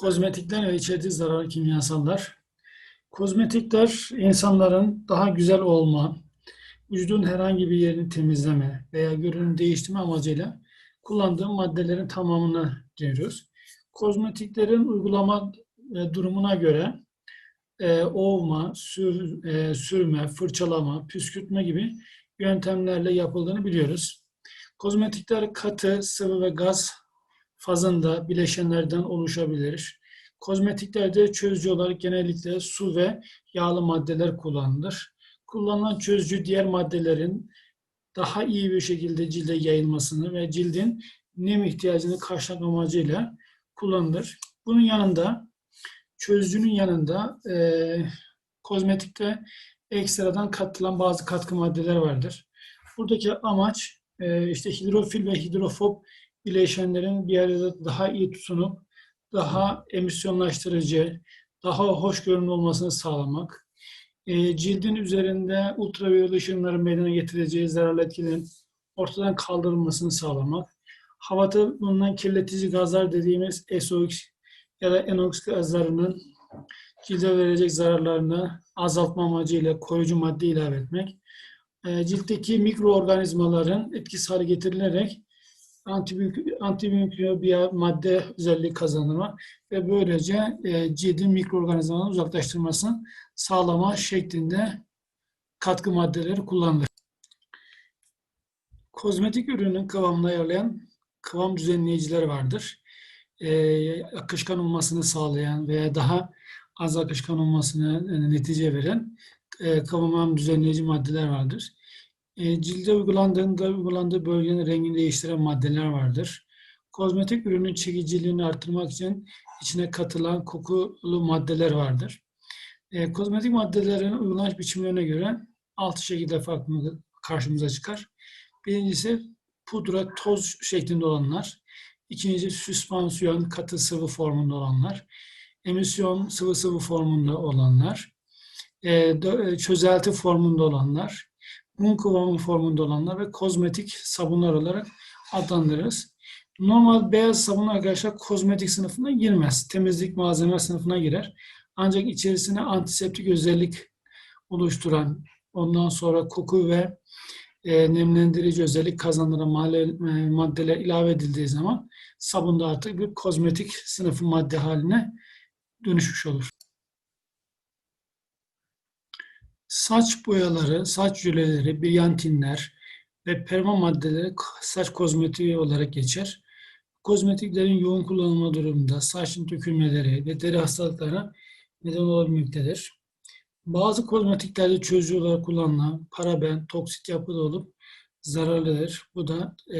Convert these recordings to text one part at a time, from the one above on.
Kozmetikler ve içerdiği zararlı kimyasallar. Kozmetikler insanların daha güzel olma, vücudun herhangi bir yerini temizleme veya görünüm değiştirme amacıyla kullandığı maddelerin tamamını görüyoruz. Kozmetiklerin uygulama e, durumuna göre e, ovma, sür, e, sürme, fırçalama, püskürtme gibi yöntemlerle yapıldığını biliyoruz. Kozmetikler katı, sıvı ve gaz fazında bileşenlerden oluşabilir. Kozmetiklerde çözücü olarak genellikle su ve yağlı maddeler kullanılır. Kullanılan çözücü diğer maddelerin daha iyi bir şekilde cilde yayılmasını ve cildin nem ihtiyacını karşılamak amacıyla kullanılır. Bunun yanında çözücünün yanında e, kozmetikte ekstradan katılan bazı katkı maddeler vardır. Buradaki amaç e, işte hidrofil ve hidrofob bileşenlerin bir arada daha iyi tutunup daha emisyonlaştırıcı, daha hoş görünümlü olmasını sağlamak, e, cildin üzerinde ultraviyole ışınların meydana getireceği zararlı etkilerin ortadan kaldırılmasını sağlamak, havada bulunan kirletici gazlar dediğimiz SOx ya da NOx gazlarının cilde verecek zararlarını azaltma amacıyla koruyucu madde ilave etmek, e, ciltteki mikroorganizmaların etkisiz hale getirilerek antimikrobiyal madde özelliği kazanma ve böylece e, cildin mikroorganizmalarını uzaklaştırmasını sağlama şeklinde katkı maddeleri kullanılır. Kozmetik ürünün kıvamını ayarlayan kıvam düzenleyiciler vardır. E, akışkan olmasını sağlayan veya daha az akışkan olmasını e, netice veren e, kıvam düzenleyici maddeler vardır. E, cilde uygulandığında uygulandığı bölgenin rengini değiştiren maddeler vardır. Kozmetik ürünün çekiciliğini artırmak için içine katılan kokulu maddeler vardır. E, kozmetik maddelerin uygulanış biçimlerine göre altı şekilde farklı karşımıza çıkar. Birincisi pudra, toz şeklinde olanlar. İkincisi süspansiyon, katı sıvı formunda olanlar. Emisyon, sıvı sıvı formunda olanlar. E, çözelti formunda olanlar un kıvamı formunda olanlar ve kozmetik sabunlar olarak adlandırırız. Normal beyaz sabun arkadaşlar kozmetik sınıfına girmez. Temizlik malzeme sınıfına girer. Ancak içerisine antiseptik özellik oluşturan, ondan sonra koku ve e, nemlendirici özellik kazandıran e, maddeler ilave edildiği zaman sabunda artık bir kozmetik sınıfı madde haline dönüşmüş olur. Saç boyaları, saç jöleleri, briyantinler ve perma maddeleri saç kozmetiği olarak geçer. Kozmetiklerin yoğun kullanılma durumunda saçın dökülmeleri ve deri hastalıklarına neden olabilmektedir. Bazı kozmetiklerde çözücü olarak kullanılan paraben, toksit yapıda olup zararlıdır. Bu da e,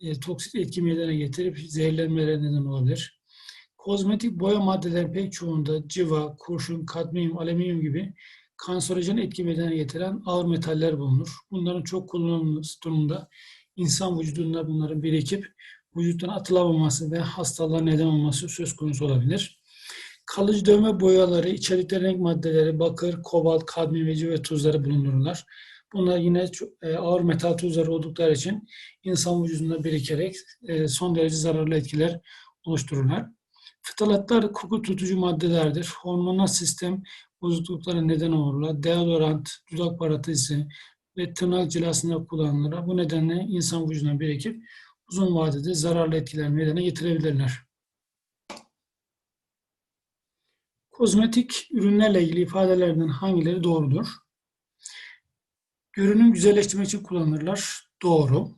e, toksit etki meydana getirip zehirlenmelere neden olabilir. Kozmetik boya maddelerin pek çoğunda civa, kurşun, kadmiyum, alüminyum gibi kanserojen etki meydana getiren ağır metaller bulunur. Bunların çok kullanılması durumunda insan vücudunda bunların birikip vücuttan atılamaması ve hastalığa neden olması söz konusu olabilir. Kalıcı dövme boyaları, içerikleri renk maddeleri, bakır, kobalt, kadmiyum ve civa tuzları bulundururlar. Bunlar yine e, ağır metal tuzları oldukları için insan vücudunda birikerek e, son derece zararlı etkiler oluştururlar. Fıtalatlar koku tutucu maddelerdir. Hormonal sistem bozukluklara neden olurlar. Deodorant, dudak paratesi ve tırnak cilasında kullanılır. Bu nedenle insan vücuduna birikip uzun vadede zararlı etkiler meydana getirebilirler. Kozmetik ürünlerle ilgili ifadelerden hangileri doğrudur? Görünüm güzelleştirmek için kullanırlar. Doğru.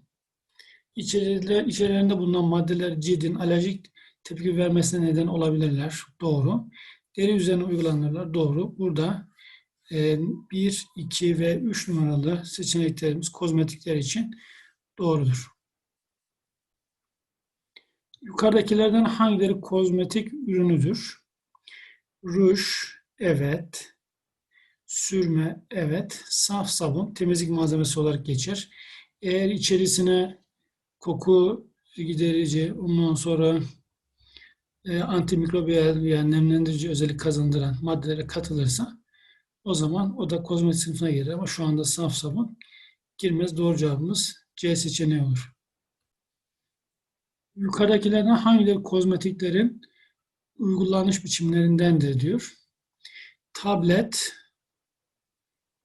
İçeriler, bulunan maddeler cildin alerjik tepki vermesine neden olabilirler. Doğru. Deri üzerine uygulanırlar. Doğru. Burada 1, e, 2 ve 3 numaralı seçeneklerimiz kozmetikler için doğrudur. Yukarıdakilerden hangileri kozmetik ürünüdür? Ruj, evet. Sürme, evet. Saf sabun, temizlik malzemesi olarak geçer. Eğer içerisine koku giderici, ondan sonra e, antimikrobiyal yani nemlendirici özellik kazandıran maddelere katılırsa o zaman o da kozmetik sınıfına girer ama şu anda saf sabun girmez. Doğru cevabımız C seçeneği olur. Yukarıdakilerden hangileri kozmetiklerin uygulanış biçimlerindendir diyor. Tablet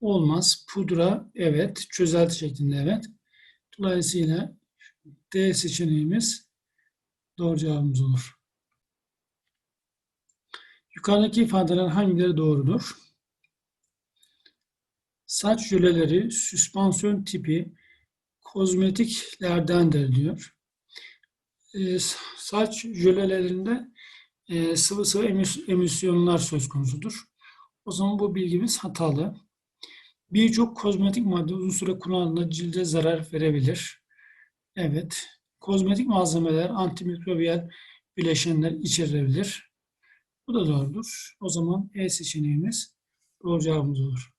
olmaz. Pudra evet. Çözelti şeklinde evet. Dolayısıyla D seçeneğimiz doğru cevabımız olur. Yukarıdaki ifadeler hangileri doğrudur? Saç jöleleri süspansiyon tipi kozmetiklerdendir diyor. E, saç jölelerinde e, sıvı sıvı emis- emisyonlar söz konusudur. O zaman bu bilgimiz hatalı. Birçok kozmetik madde uzun süre kullanıldığında cilde zarar verebilir. Evet. Kozmetik malzemeler antimikrobiyal bileşenler içerebilir. Bu da doğrudur. O zaman E seçeneğimiz doğru cevabımız olur.